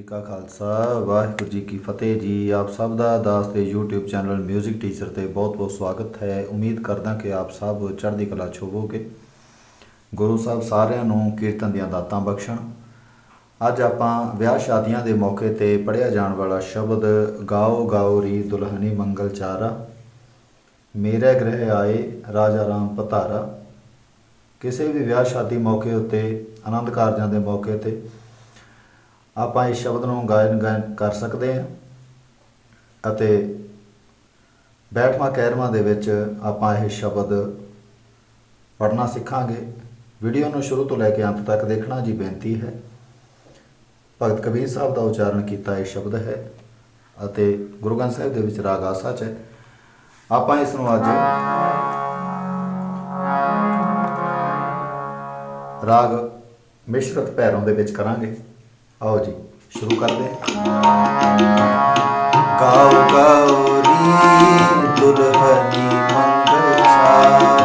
ਜੀ ਕਾ ਖਾਲਸਾ, ਵਾਹਿਗੁਰੂ ਜੀ ਕੀ ਫਤਿਹ ਜੀ। ਆਪ ਸਭ ਦਾ ਦਾਸ ਤੇ YouTube ਚੈਨਲ 뮤직 ਟੀਚਰ ਤੇ ਬਹੁਤ-ਬਹੁਤ ਸਵਾਗਤ ਹੈ। ਉਮੀਦ ਕਰਦਾ ਕਿ ਆਪ ਸਭ ਚੜ੍ਹਦੀ ਕਲਾ 'ਚ ਹੋਵੋਗੇ। ਗੁਰੂ ਸਾਹਿਬ ਸਾਰਿਆਂ ਨੂੰ ਕੀਰਤਨ ਦੀਆਂ ਦਾਤਾਂ ਬਖਸ਼ਣ। ਅੱਜ ਆਪਾਂ ਵਿਆਹ ਸ਼ਾਦੀਆਂ ਦੇ ਮੌਕੇ ਤੇ ਪੜਿਆ ਜਾਣ ਵਾਲਾ ਸ਼ਬਦ ਗਾਓ ਗਾਓ ਰੀ ਦੁਲਹਨੀ ਮੰਗਲ ਚਾਰਾ। ਮੇਰੇ ਗ੍ਰਹਿ ਆਏ ਰਾਜਾ ਰਾਮ ਪਤਾਰਾ ਕਿਸੇ ਵੀ ਵਿਆਹ ਸ਼ਾਦੀ ਮੌਕੇ ਉੱਤੇ, ਆਨੰਦ ਕਾਰਜਾਂ ਦੇ ਮੌਕੇ ਤੇ ਆਪਾਂ ਇਸ ਸ਼ਬਦ ਨੂੰ ਗਾਇਨ ਗਾਇਨ ਕਰ ਸਕਦੇ ਹਾਂ ਅਤੇ ਬੈਠਵਾਂ ਕਹਿਰਵਾਂ ਦੇ ਵਿੱਚ ਆਪਾਂ ਇਹ ਸ਼ਬਦ ਪੜ੍ਹਨਾ ਸਿੱਖਾਂਗੇ। ਵੀਡੀਓ ਨੂੰ ਸ਼ੁਰੂ ਤੋਂ ਲੈ ਕੇ ਅੰਤ ਤੱਕ ਦੇਖਣਾ ਜੀ ਬੇਨਤੀ ਹੈ। ਭਗਤ ਕਬੀਰ ਸਾਹਿਬ ਦਾ ਉਚਾਰਨ ਕੀਤਾ ਇਹ ਸ਼ਬਦ ਹੈ ਅਤੇ ਗੁਰੂ ਗ੍ਰੰਥ ਸਾਹਿਬ ਦੇ ਵਿੱਚ ਰਾਗ ਆਸਾ ਚ ਹੈ। ਆਪਾਂ ਇਸ ਨੂੰ ਅੱਜ ਰਾਗ ਮਿਸ਼ਰਤ ਪੈਰੋਂ ਦੇ ਵਿੱਚ ਕਰਾਂਗੇ। ਆਓ ਜੀ ਸ਼ੁਰੂ ਕਰਦੇ ਹਾਂ। ਗਾਓ ਗਾਓ ਰੀ ਦੁਲਹਨੀ ਮੰਗਲ ਸਾਰਾ।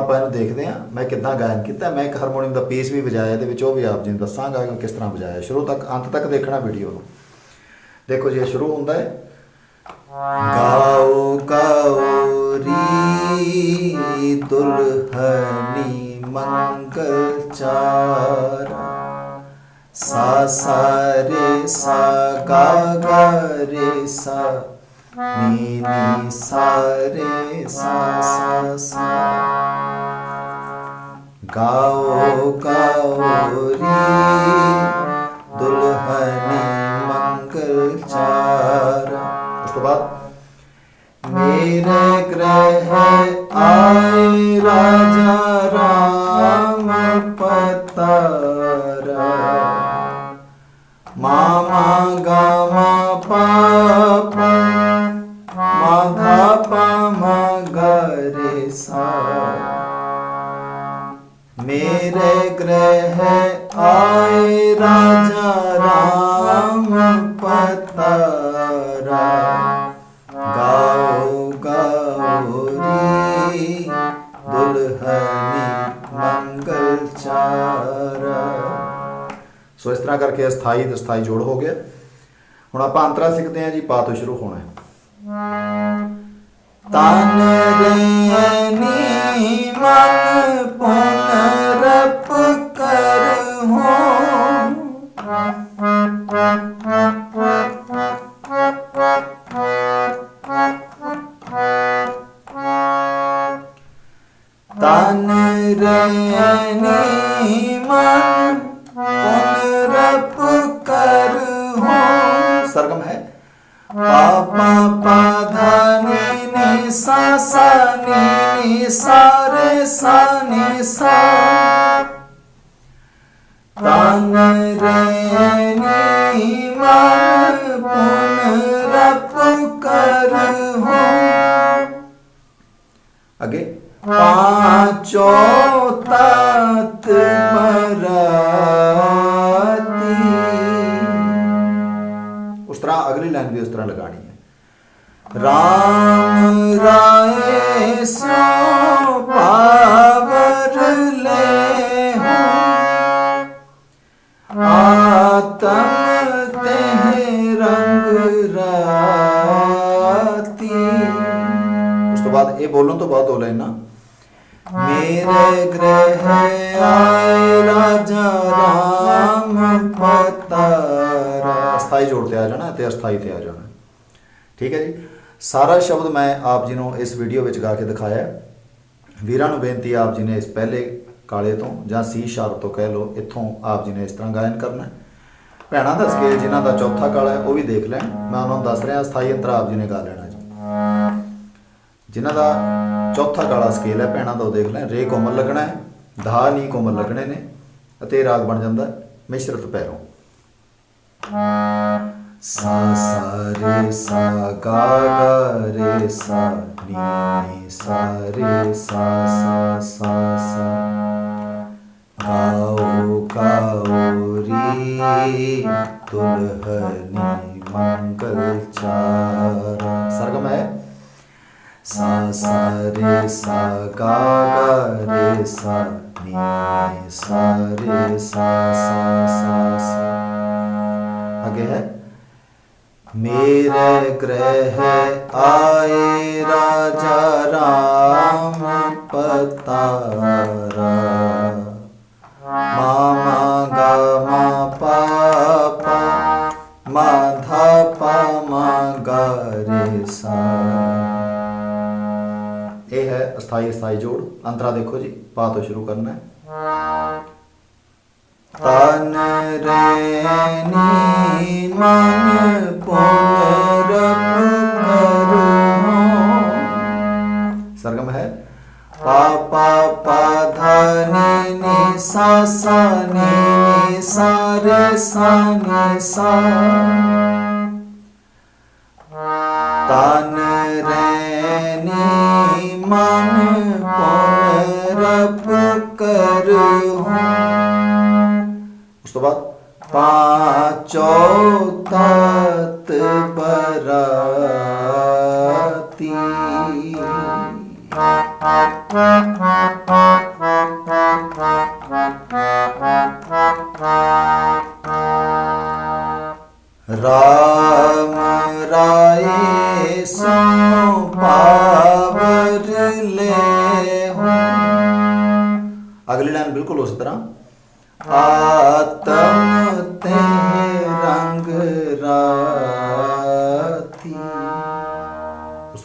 ਆਪਾਂ ਇਹਨੂੰ ਦੇਖਦੇ ਹਾਂ, ਮੈਂ ਕਿੱਦਾਂ ਗਾਇਨ ਕੀਤਾ, ਮੈਂ ਇੱਕ ਹਾਰਮੋਨੀਅਮ ਦਾ ਪੀਸ ਵੀ ਵਜਾਇਆ, ਇਹਦੇ ਵਿੱਚ ਉਹ ਵੀ ਆਪ ਜੀ ਨੂੰ ਦੱਸਾਂਗਾ ਕਿ ਕਿਸ ਤਰ੍ਹਾਂ ਵਜਾਇਆ। ਸ਼ੁਰੂ ਤੱਕ, ਅੰਤ ਤੱਕ ਦੇਖਣਾ ਵੀਡੀਓ ਨੂੰ। ਦੇਖੋ ਜੀ, ਇਹ ਸ਼ੁਰੂ ਹੁੰਦਾ ਹੈ। ਗਾਓ ਗਾਓ ਰੀ ਦੁਲਹਨੀ ਮੰਗਲ ਚਾਰਾ। ਸਾ ਸਾ ਸਾ, ਗਾ ਗਾ, ਰੇ, ਸਾ। ਨੀ ਨੀ ਸਾ ਸਾ ਸਾ ਗਾਓ ਗਾਓ ਰੀ ਦੁਲਹਨੀ ਮੰਗਲ ਚਾਰਾ ਉਸ ਤੋਂ ਬਾਅਦ ਮੇਰੇ ਗ੍ਰਹਿ ਆਏ ਰਾਜਾ ਰਾਮ ਪਤਾਰਾ ਮਾਮਾ ਗਾਮਾ ਪਾਪ ਮੇਰੇ ਗ੍ਰਹਿ ਆਏ ਰਾਜਾ ਰਾਮ ਪਤਾਰਾ ਗਾਓ ਗਾਓ ਦੁਲਹਨੀ ਮੰਗਲ ਚਾਰਾ ਸੋ ਇਸ ਤਰ੍ਹਾਂ ਕਰਕੇ ਅਸਥਾਈ ਤੇ ਅਸਥਾਈ ਜੋੜ ਹੋ ਗਿਆ ਹੁਣ ਆਪਾਂ ਅੰਤਰਾ ਸਿੱਖਦੇ ਹਾਂ ਜੀ ਪਾ ਤੋਂ ਸ਼ੁਰੂ ਹੋਣਾ ਹੈ ਤਨ ਰੇਨੀ ਮਨ ਪੁਨ ਰਪ ਕਰ ਹੋ। ਤਨ ਰੇਨੀ ਮਨ ਪੁਨ ਰਪ ਕਰ ਹੋ। ਸਰਗਮ ਹੈ। ਪਾਪਾ ਪਾਧਾ ਨੀ ਨੀ ਸਾ ਸਾ ਨੀ ਨੀ ਸਾ ਰੇ ਸਾ ਨੀ ਸਾ ਤਨ ਰੇ ਨੀ ਮਨ ਪੁਨ ਰਪ ਕਰ ਹੋ ਅੱਗੇ ਪਾਂਚੋ ਤਤ ਮਰਾਤੀ ਉਸ ਤਰ੍ਹਾਂ ਅਗਲੀ ਲਾਈਨ ਵੀ ਉਸ ਤਰ੍ਹਾਂ ਲਗਾਣੀ ਹੈ ਰਾਏ ਸੋ ਪਾਵਰ ਲੈ ਹੋ। ਆਤਮ ਤੇ ਰੰਗ ਰਾਤੀ। ਉਸ ਤੋਂ ਬਾਅਦ ਇਹ ਬੋਲਣ ਤੋਂ ਬਾਅਦ ਦੋ ਲੈਣਾ ਮੇਰੇ ਗ੍ਰਹਿ ਆਏ ਰਾਜਾ ਰਾਮ ਪਤਾਰਾ ਅਸਥਾਈ ਜੋੜ ਤੇ ਆ ਜਾਣਾ ਤੇ ਅਸਥਾਈ ਤੇ ਆ ਜਾਣਾ। ਠੀਕ ਹੈ ਜੀ? ਸਾਰਾ ਸ਼ਬਦ ਮੈਂ ਆਪ ਜੀ ਨੂੰ ਇਸ ਵੀਡੀਓ ਵਿੱਚ ਗਾ ਕੇ ਦਿਖਾਇਆ ਵੀਰਾਂ ਨੂੰ ਬੇਨਤੀ ਆਪ ਜੀ ਨੇ ਇਸ ਪਹਿਲੇ ਕਾਲੇ ਤੋਂ ਜਾਂ ਸੀ ਸ਼ਾਰਪ ਤੋਂ ਕਹਿ ਲਓ, ਇੱਥੋਂ ਆਪ ਜੀ ਨੇ ਇਸ ਤਰ੍ਹਾਂ ਗਾਇਨ ਕਰਨਾ ਹੈ। ਭੈਣਾਂ ਦਾ ਸਕੇਲ ਜਿਨ੍ਹਾਂ ਦਾ ਚੌਥਾ ਕਾਲਾ ਹੈ, ਉਹ ਵੀ ਦੇਖ ਲੈਣ। ਮੈਂ ਉਹਨਾਂ ਨੂੰ ਦੱਸ ਰਿਹਾ, ਸਥਾਈ ਅੰਤਰ ਆਪ ਜੀ ਨੇ ਗਾ ਲੈਣਾ ਜੀ। ਜਿਨ੍ਹਾਂ ਦਾ ਚੌਥਾ ਕਾਲਾ ਸਕੇਲ ਹੈ, ਭੈਣਾਂ ਦਾ ਉਹ ਦੇਖ ਲੈਣ। ਰੇ ਕੋਮਲ ਲੱਗਣਾ ਹੈ, ਧਾ, ਨੀ ਕੋਮਲ ਲੱਗਣੇ ਨੇ, ਅਤੇ ਇਹ ਰਾਗ ਬਣ ਜਾਂਦਾ ਹੈ, ਮਿਸ਼ਰਤ ਪੈਰੋਂ। ਸਾ ਸਾ ਰੇ ਸਾ ਗਾ ਗਾ ਰੇ ਸਾ ਨੀ ਨੀ ਸਾ ਰੇ ਸਾ ਸਾ ਸਾ ਸਾ ਗਾਓ ਗਾਓ ਰੀ ਦੁਲਹਨੀ ਮੰਗਲ ਚਾਰਾ ਸਰਗਮ ਹੈ ਸਾ ਸਾ ਰੇ ਸਾ ਗਾ ਗਾ ਰੇ ਸਾ ਨੀ ਨੀ ਸਾ ਰੇ ਸਾ ਸਾ ਸਾ ਸਾ ਅੱਗੇ ਹੈ ਮੇਰੇ ਗ੍ਰਹਿ ਆਏ ਰਾਜਾ ਰਾਮ ਪਤਾਰਾ ਮਾਮਾ ਗਾ ਮਾ ਪਾ ਪਾ ਮਾ ਧਾ ਪਾ ਮਾ ਗਾ ਰੇ ਸਾ ਇਹ ਹੈ ਅਸਥਾਈ ਅਸਥਾਈ ਜੋੜ ਅੰਤਰਾ ਦੇਖੋ ਜੀ ਪਾ ਤੋਂ ਸ਼ੁਰੂ ਕਰਨਾ ਹੈ ਤਨ ਰੇ ਨੀ ਮਨ ਪੁਨ ਰਪ ਕਰੋ ਸਰਗਮ ਹੈ ਪਾ ਪਾ ਪਾ ਧਾ ਨੀ ਨੀ ਸਾ ਸਾ ਨੀ ਨੀ ਸਾ ਰੇ ਸਾ ਨੀ ਸਾ ਤਨ ਰੇ ਨੀ ਮਨ ਪੁਨ ਰਪ ਕਰ ਸਾਚੋ ਤਤ ਬਰਾਤੀ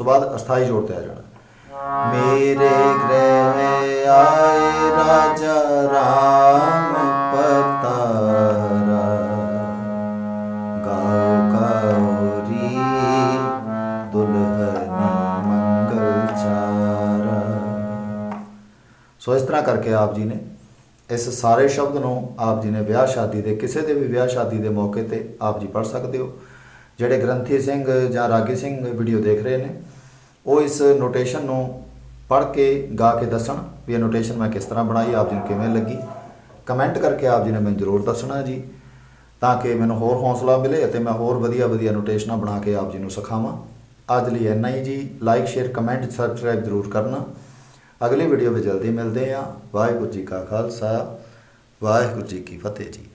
ਤੋਂ ਬਾਅਦ ਅਸਥਾਈ ਜੋੜ ਤੇ ਆ ਜਾਣਾ। ਮੇਰੇ ਗ੍ਰਹਿ ਆਏ ਰਾਜਾ ਰਾਮ ਪਤਾਰਾ ਗਾਉ ਕੌਰੀ ਦੁਲਹਨੀ ਮੰਗਲ ਚਾਰਾ। ਸੋ ਇਸ ਤਰ੍ਹਾਂ ਕਰਕੇ ਆਪ ਜੀ ਨੇ ਇਸ ਸਾਰੇ ਸ਼ਬਦ ਨੂੰ ਆਪ ਜੀ ਨੇ ਵਿਆਹ ਸ਼ਾਦੀ ਦੇ ਕਿਸੇ ਦੇ ਵੀ ਵਿਆਹ ਸ਼ਾਦੀ ਦੇ ਮੌਕੇ ਤੇ ਆਪ ਜੀ ਪੜ੍ਹ ਸਕਦੇ ਹੋ। ਜਿਹੜੇ ਗ੍ਰੰਥੀ ਸਿੰਘ ਜਾਂ ਰਾਗੀ ਸਿੰਘ ਵੀਡੀਓ ਦੇਖ ਰਹੇ ਨੇ ਉਹ ਇਸ ਨੋਟੇਸ਼ਨ ਨੂੰ ਪੜ੍ਹ ਕੇ, ਗਾ ਕੇ ਦੱਸਣ ਵੀ ਇਹ ਨੋਟੇਸ਼ਨ ਮੈਂ ਕਿਸ ਤਰ੍ਹਾਂ ਬਣਾਈ, ਆਪ ਜੀ ਨੂੰ ਕਿਵੇਂ ਲੱਗੀ। ਕਮੈਂਟ ਕਰਕੇ ਆਪ ਜੀ ਨੇ ਮੈਨੂੰ ਜ਼ਰੂਰ ਦੱਸਣਾ ਜੀ, ਤਾਂ ਕਿ ਮੈਨੂੰ ਹੋਰ ਹੌਸਲਾ ਮਿਲੇ ਅਤੇ ਮੈਂ ਹੋਰ ਵਧੀਆ ਵਧੀਆ ਨੋਟੇਸ਼ਨਾਂ ਬਣਾ ਕੇ ਆਪ ਜੀ ਨੂੰ ਸਿਖਾਵਾਂ। ਅੱਜ ਲਈ ਇੰਨਾ ਹੀ ਜੀ ਲਾਈਕ ਸ਼ੇਅਰ ਕਮੈਂਟ ਸਬਸਕ੍ਰਾਈਬ ਜ਼ਰੂਰ ਕਰਨਾ। ਅਗਲੀ ਵੀਡੀਓ ਵਿੱਚ ਜਲਦੀ ਮਿਲਦੇ ਹਾਂ। ਵਾਹਿਗੁਰੂ ਜੀ ਕਾ ਖਾਲਸਾ, ਵਾਹਿਗੁਰੂ ਜੀ ਕੀ ਫਤਿਹ ਜੀ।